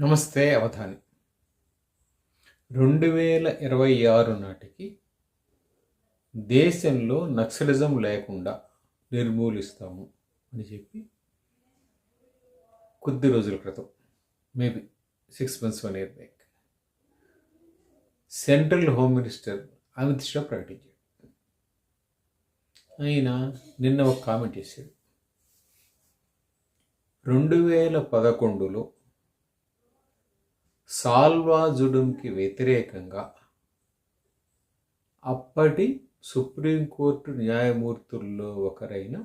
నమస్తే అవధాని. రెండు వేల ఇరవై ఆరు నాటికి దేశంలో నక్సలిజం లేకుండా నిర్మూలిస్తాము అని చెప్పి కొద్ది రోజుల క్రితం maybe six months one year back central home minister Amit Shah ప్రకటించాడు. ఆయన నిన్న ఒక కామెంట్ చేశాడు. రెండు వేల పదకొండులో సాల్వాజుడుంకి వ్యతిరేకంగా అప్పటి సుప్రీంకోర్టు న్యాయమూర్తుల్లో ఒకరైన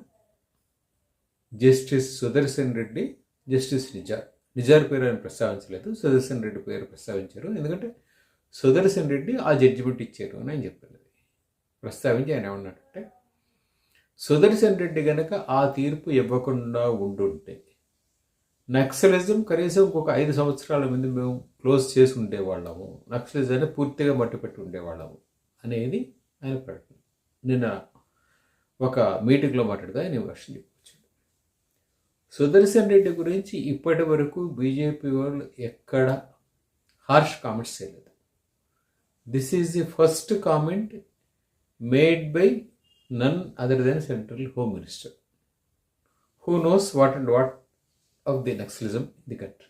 జస్టిస్ సుదర్శన్ రెడ్డి జస్టిస్ నిజార్. నిజార్ పేరు ఆయన ప్రస్తావించలేదు సుదర్శన్ రెడ్డి పేరు ప్రస్తావించారు. ఎందుకంటే సుదర్శన్ రెడ్డి ఆ జడ్జిమెంట్ ఇచ్చారు అని ఆయన చెప్పినది ప్రస్తావించి ఆయన ఏమన్నాడంటే సుదర్శన్ రెడ్డి కనుక ఆ తీర్పు ఇవ్వకుండా ఉండుంటే నక్సలిజం కనీసం ఒక ఐదు సంవత్సరాల ముందు మేము క్లోజ్ చేసి ఉండేవాళ్ళము. నక్సలిజాన్ని పూర్తిగా మట్టుపెట్టి ఉండేవాళ్ళము అనేది ఆయన ప్రకటన. నిన్న ఒక మీటింగ్లో మాట్లాడుతూ ఆయన వర్షం చెప్పొచ్చాడు సుదర్శన్ రెడ్డి గురించి ఇప్పటి వరకు బీజేపీ వాళ్ళు ఎక్కడ హార్ష్ కామెంట్స్ చేయలేదు. This is the first comment made by none other than central home minister. Who knows what and what of the naxalism in the country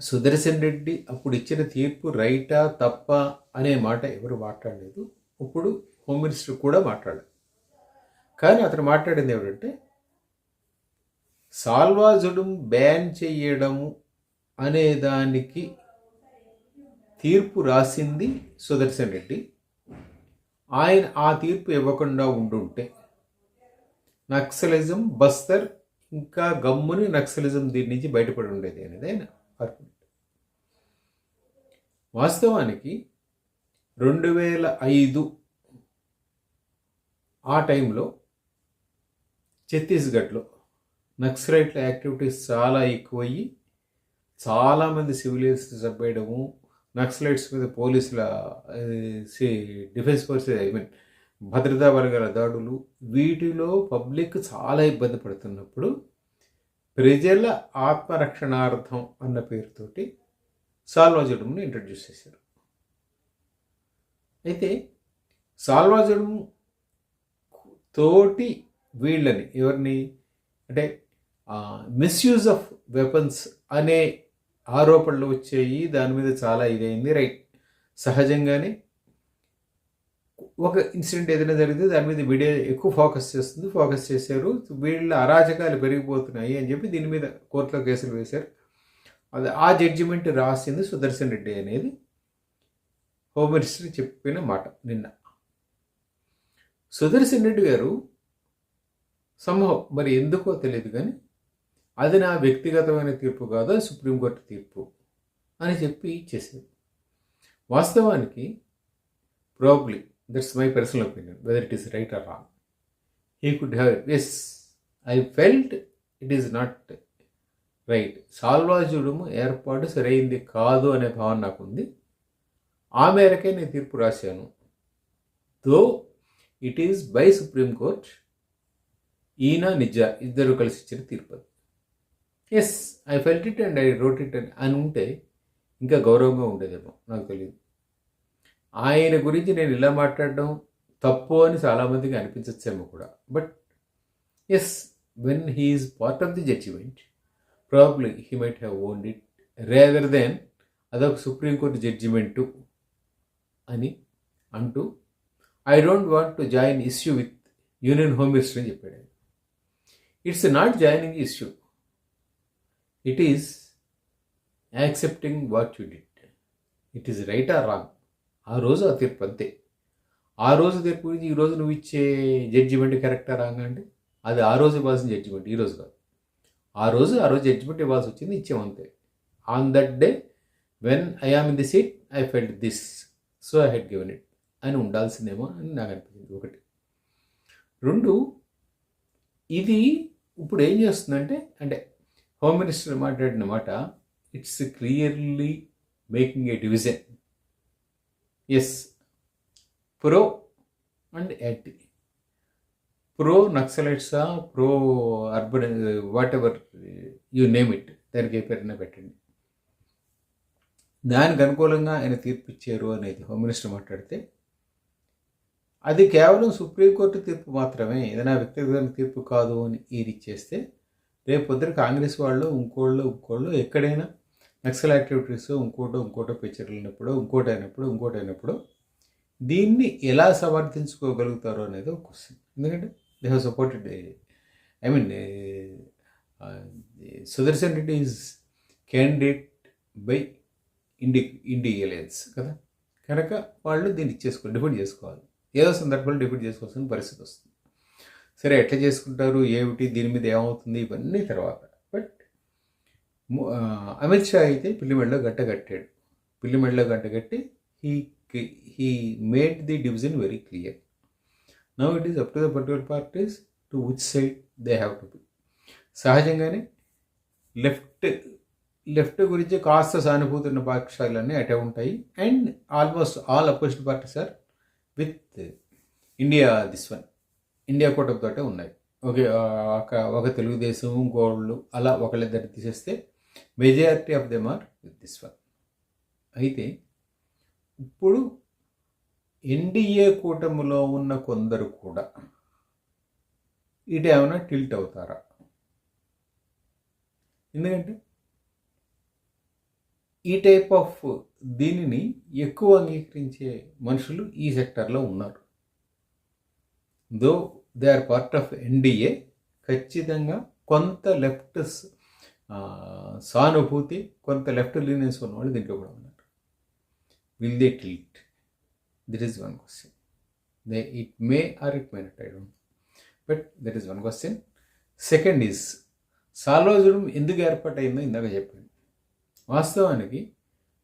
Sudarshan Reddy అప్పుడు ఇచ్చిన తీర్పు రైటా తప్ప అనే మాట ఎవరు మాట్లాడలేదు. ఇప్పుడు హోమ్ మినిస్టర్ కూడా మాట్లాడారు కానీ అతను మాట్లాడింది ఏమిటంటే సాల్వాజుడు బ్యాన్ చేయడము అనే దానికి తీర్పు రాసింది సుదర్శన్ రెడ్డి. ఆయన ఆ తీర్పు ఇవ్వకుండా ఉండుంటే నక్సలిజం బస్తర్ ఇంకా గమ్ముని నక్సలిజం దీని నుంచి బయటపడి ఉండేది అనేది ఆయన ఆర్గ్యుమెంట్ వాస్తవానికి రెండు వేల ఐదు ఆ టైంలో ఛత్తీస్గఢ్లో నక్సలైట్ల యాక్టివిటీస్ చాలా ఎక్కువయ్యి చాలామంది సివిలియన్స్ చంపేయడము నక్సలైట్స్ మీద పోలీసుల డిఫెన్స్ ఫోర్సెస్ ఐ మీన్ భద్రతా వర్గాల దాడులు వీటిలో పబ్లిక్ చాలా ఇబ్బంది పడుతున్నప్పుడు ప్రజల ఆత్మరక్షణార్థం అన్న పేరుతోటి సాల్వాజుడమును ఇంట్రడ్యూస్ చేశారు. అయితే సాల్వాజుడము తోటి వీళ్ళని ఎవరిని? అంటే మిస్యూజ్ ఆఫ్ వెపన్స్ అనే ఆరోపణలు వచ్చాయి. దాని మీద చాలా ఇదైంది. రైట్. సహజంగానే ఒక ఇన్సిడెంట్ ఏదైనా జరిగితే దాని మీద మీడియా ఎక్కువ ఫోకస్ చేస్తుంది ఫోకస్ చేశారు. వీళ్ళ అరాచకాలు పెరిగిపోతున్నాయి అని చెప్పి దీని మీద కోర్టులో కేసులు వేశారు. అది ఆ జడ్జిమెంట్ రాసింది సుదర్శన్ రెడ్డి అనేది. హోమ్ మినిస్టర్ చెప్పిన మాట నిన్న. సుదర్శన్ రెడ్డి గారు సంభవం మరి ఎందుకో తెలియదు కానీ అది నా వ్యక్తిగతమైన తీర్పు కాదు సుప్రీంకోర్టు తీర్పు అని చెప్పి ఇచ్చేసారు వాస్తవానికి probably that's my personal opinion whether it is right or wrong he could have as I felt it is not right Salwa Judum ఏర్పాటు సరైంది కాదు అనే భావన నాకు ఉంది ఆ మేరకే నేను తీర్పు రాశాను though it is by supreme court ఈయన నిజ ఇద్దరు కలిసి ఇచ్చిన తీర్పు as I felt it and I wrote it అని ఉంటే ఇంకా గౌరవంగా ఉండేదేమో నాకు తెలియదు ఆయన గురించి నేను ఇలా మాట్లాడడం తప్పు అని చాలామందికి అనిపించచ్చేమో కూడా. But as when he's part of the judgement probably he might have owned it rather than అదొక సుప్రీంకోర్టు జడ్జిమెంటు అని అంటూ I don't want to join issue with union home minister అని చెప్పాడు it's not joining issue it is accepting what you did it is right or wrong ఆ రోజు ఆ తీర్పు అంతే. ఆ రోజు తీర్పు గురించి ఈ రోజు నువ్వు ఇచ్చే జడ్జిమెంట్ కరెక్టా రాగా అంటే? అది ఆ రోజు ఇవ్వాల్సిన జడ్జిమెంట్ ఈ రోజు కాదు. ఆ రోజు ఆ రోజు జడ్జిమెంట్ ఇవ్వాల్సి వచ్చింది ఇచ్చామంతే on that day when I am in the seat I felt this so I had given it అని ఉండాల్సిందేమో అని నాకు అనిపించింది ఒకటి. రెండు ఇది ఇప్పుడు ఏం చేస్తుందంటే అంటే హోమ్ మినిస్టర్ మాట్లాడిన మాట it's clearly making a division as. Pro and anti pro నక్సలైట్సా pro urban whatever you name it. దానికి ఏ పేరున పెట్టండి. దానికి అనుకూలంగా ఆయన తీర్పు ఇచ్చారు అనేది హోమ్ మినిస్టర్ మాట్లాడితే అది కేవలం సుప్రీంకోర్టు తీర్పు మాత్రమే. ఏదైనా వ్యక్తిగత తీర్పు కాదు అని ఇది ఇచ్చేస్తే రేపు పొద్దున కాంగ్రెస్ వాళ్ళు ఇంకోళ్ళు ఇంకోళ్ళు ఎక్కడైనా నక్సల్ యాక్టివిటీస్ ఇంకోటో ఇంకోటో పిక్చర్లు అయినప్పుడు ఇంకోటి అయినప్పుడు ఇంకోటి అయినప్పుడు దీన్ని ఎలా సమర్థించుకోగలుగుతారు అనేది ఒక క్వశ్చన్ ఎందుకంటే they have supported I mean Sudarshan Reddy is candidate by Indi Indi alliance కదా? కనుక వాళ్ళు దీన్ని ఇచ్చేసుకోవాలి డిఫెండ్ చేసుకోవాలి. ఏదో సందర్భంలో డిఫెండ్ చేసుకోవాల్సిన పరిస్థితి వస్తుంది. సరే ఎట్లా చేసుకుంటారు? ఏమిటి? దీని మీద ఏమవుతుంది? ఇవన్నీ తర్వాత. అమిత్ షా అయితే పిల్లిమెడలో గట్ట కట్టాడు. పిల్లిమెడలో గట్ట కట్టి he he made the division very clear now it is up to the particular parties to which side they have to be సహజంగానే లెఫ్ట్ లెఫ్ట్ గురించి కాస్త సానుభూతి ఉన్న పక్షాలన్నీ అటే ఉంటాయి. And almost all opposite parties are with India this one India కూటమితోటే ఉన్నాయి. Okay ఒక ఒక తెలుగుదేశం గోళ్ళు అలా ఒకళ్ళిద్దరు తీసేస్తే majority of them are with this one అయితే ఇప్పుడు ఎన్డీఏ కూటమిలో ఉన్న కొందరు కూడా ఇటు ఏమైనా టిల్ట్ అవుతారా? ఎందుకంటే ఈ టైప్ ఆఫ్ దీనిని ఎక్కువ అంగీకరించే మనుషులు ఈ సెక్టర్లో ఉన్నారు. Though they are part of NDA ఖచ్చితంగా కొంత లెఫ్ట్ సానుభూతి కొంత లెఫ్ట్ లీనియన్స్ ఉన్నవాళ్ళు దీంట్లో కూడా ఉన్నారు. Will they tilt that is one question they it may or it may not I don't but that is one question second is సాలోజుడు ఎందుకు ఏర్పాటైందో ఇందాక చెప్పాను. వాస్తవానికి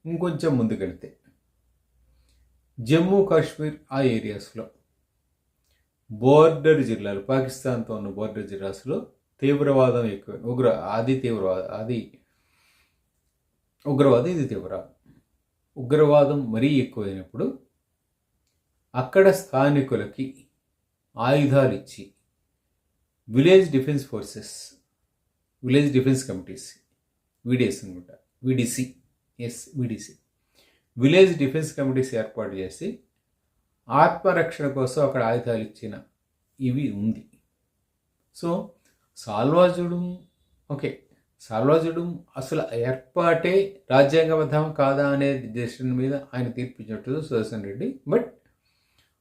ఇంకొంచెం ముందుకెళ్తే జమ్మూ కాశ్మీర్ ఆ ఏరియాస్లో బోర్డర్ జిల్లాలు పాకిస్తాన్తో ఉన్న బోర్డర్ జిల్లాస్లో తీవ్రవాదం ఎక్కువ. ఉగ్ర అది తీవ్రవాదం అది ఉగ్రవాదం ఇది తీవ్రవాదం ఉగ్రవాదం మరీ ఎక్కువైనప్పుడు అక్కడ స్థానికులకి ఆయుధాలు ఇచ్చి village defence forces village defence committees VDS అనమాట VDC S VDC. Village defence committees ఏర్పాటు చేసి ఆత్మరక్షణ కోసం అక్కడ ఆయుధాలు ఇచ్చిన ఇవి ఉంది. So సాల్వాజుడు okay. సాల్వాజుడు అసలు ఏర్పాటే రాజ్యాంగబద్ధం కాదా అనే దృష్టి మీద ఆయన తీర్పిచ్చినట్టు సుదర్శన్ రెడ్డి. బట్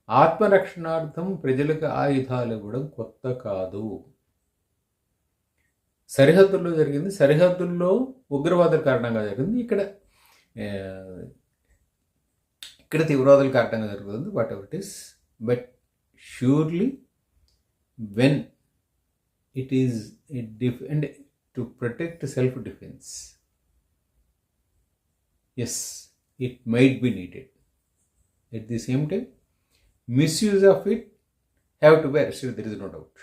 ఆత్మరక్షణార్థం ప్రజలకు ఆయుధాలు ఇవ్వడం కొత్త కాదు. సరిహద్దుల్లో జరిగింది. సరిహద్దుల్లో ఉగ్రవాదుల కారణంగా జరిగింది. ఇక్కడ ఇక్కడ తీవ్రవాదుల కారణంగా జరుగుతుంది. Whatever it is but surely when it is defend to protect self defence as it might be needed at the same time misuse of it have to be arrested there is no doubt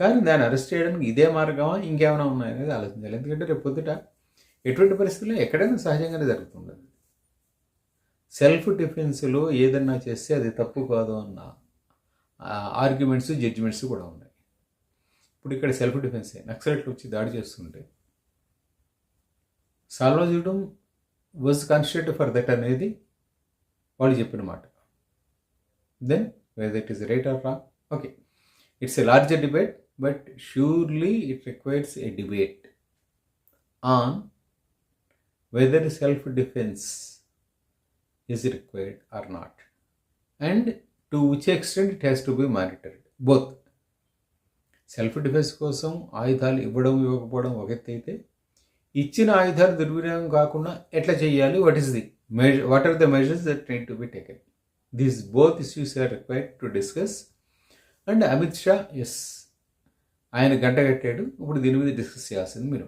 కానీ దాన్ని arrest చేయడానికి ఇదే మార్గమా? ఇంకేమైనా ఉన్నాయనేది ఆలోచించాలి. ఎందుకంటే రేపు పొద్దుట ఎటువంటి పరిస్థితుల్లో ఎక్కడైనా సహజంగానే జరుగుతుండదు సెల్ఫ్ డిఫెన్స్లో ఏదన్నా చేస్తే అది తప్పు కాదు అన్న ఆర్గ్యుమెంట్స్ జడ్జిమెంట్స్ కూడా ఉన్నాయి. ఇప్పుడు ఇక్కడ సెల్ఫ్ డిఫెన్సే నక్సలైట్లు వచ్చి దాడి చేస్తుంటే సాల్వా చేయడం వాజ్ కాన్స్టెంట్ ఫర్ దట్ అనేది వాళ్ళు చెప్పిన మాట. Then whether that is right or wrong okay it's a larger debate but surely it requires a debate on whether self defence is required or not and to which extent it has to be monitored both self defence కోసం ఆయుధాలు ఇవ్వడం ఇవ్వకపోవడం ఒక ఎత్తు అయితే ఇచ్చిన ఆయుధాలు దుర్వినియోగం కాకుండా ఎట్లా చేయాలి? What is the measure what are the measures that need to be taken these both issues are required to discuss and Amit Shah as ఆయన గంట కట్టాడు. ఇప్పుడు దీని మీద డిస్కస్ చేయాల్సింది మీరు.